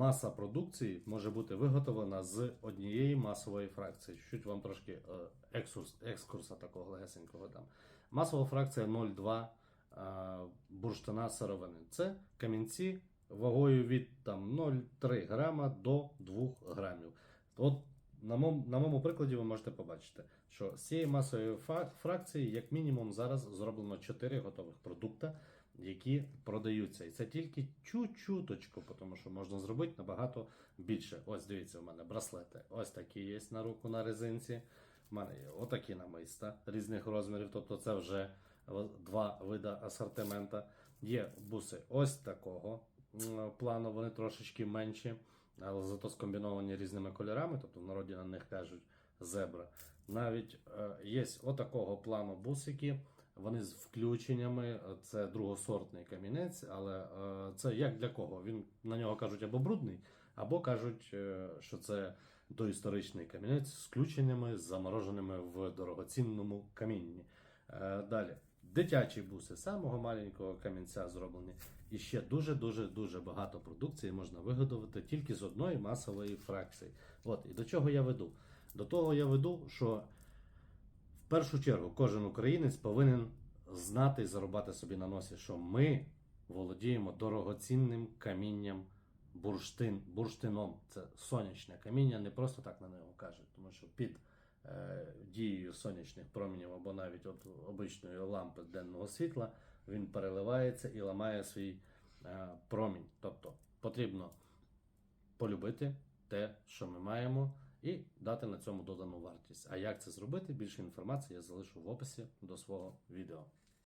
маса продукції може бути виготовлена з однієї масової фракції. Чуть вам трошки е, екскурс, екскурса такого легесенького дам. Масова фракція 0,2 е, бурштина сировини. Це камінці вагою від там, 0,3 грама до 2 грамів. От на моєму, на моєму прикладі ви можете побачити, що з цієї масової фракції, як мінімум, зараз зроблено 4 готових продукти, які продаються. І це тільки чуть-чуточку, тому що можна зробити набагато більше. Ось дивіться, у мене браслети. Ось такі є на руку на резинці. У мене є отакі намиста різних розмірів, тобто це вже два види асортимента. Є буси ось такого плану, вони трошечки менші, але зато скомбіновані різними кольорами, тобто в народі на них кажуть зебра. Навіть е, є отакого плану бусики. Вони з включеннями, це другосортний камінець, але е, це як для кого? Він на нього кажуть або брудний, або кажуть, е, що це доісторичний камінець з включеннями, замороженими в дорогоцінному камінні. Е, Далі. Дитячі буси самого маленького камінця зроблені. І ще дуже дуже дуже багато продукції можна виготовити тільки з одної масової фракції. От і до чого я веду? До того я веду, що в першу чергу кожен українець повинен знати і зарубати собі на носі, що ми володіємо дорогоцінним камінням бурштин, бурштином. Це сонячне каміння, не просто так на нього кажуть, тому що під е, дією сонячних промінів або навіть от обичної лампи денного світла він переливається і ламає свій е, промінь. Тобто потрібно полюбити те, що ми маємо, і дати на цьому додану вартість. А як це зробити? Більше інформації я залишу в описі до свого відео.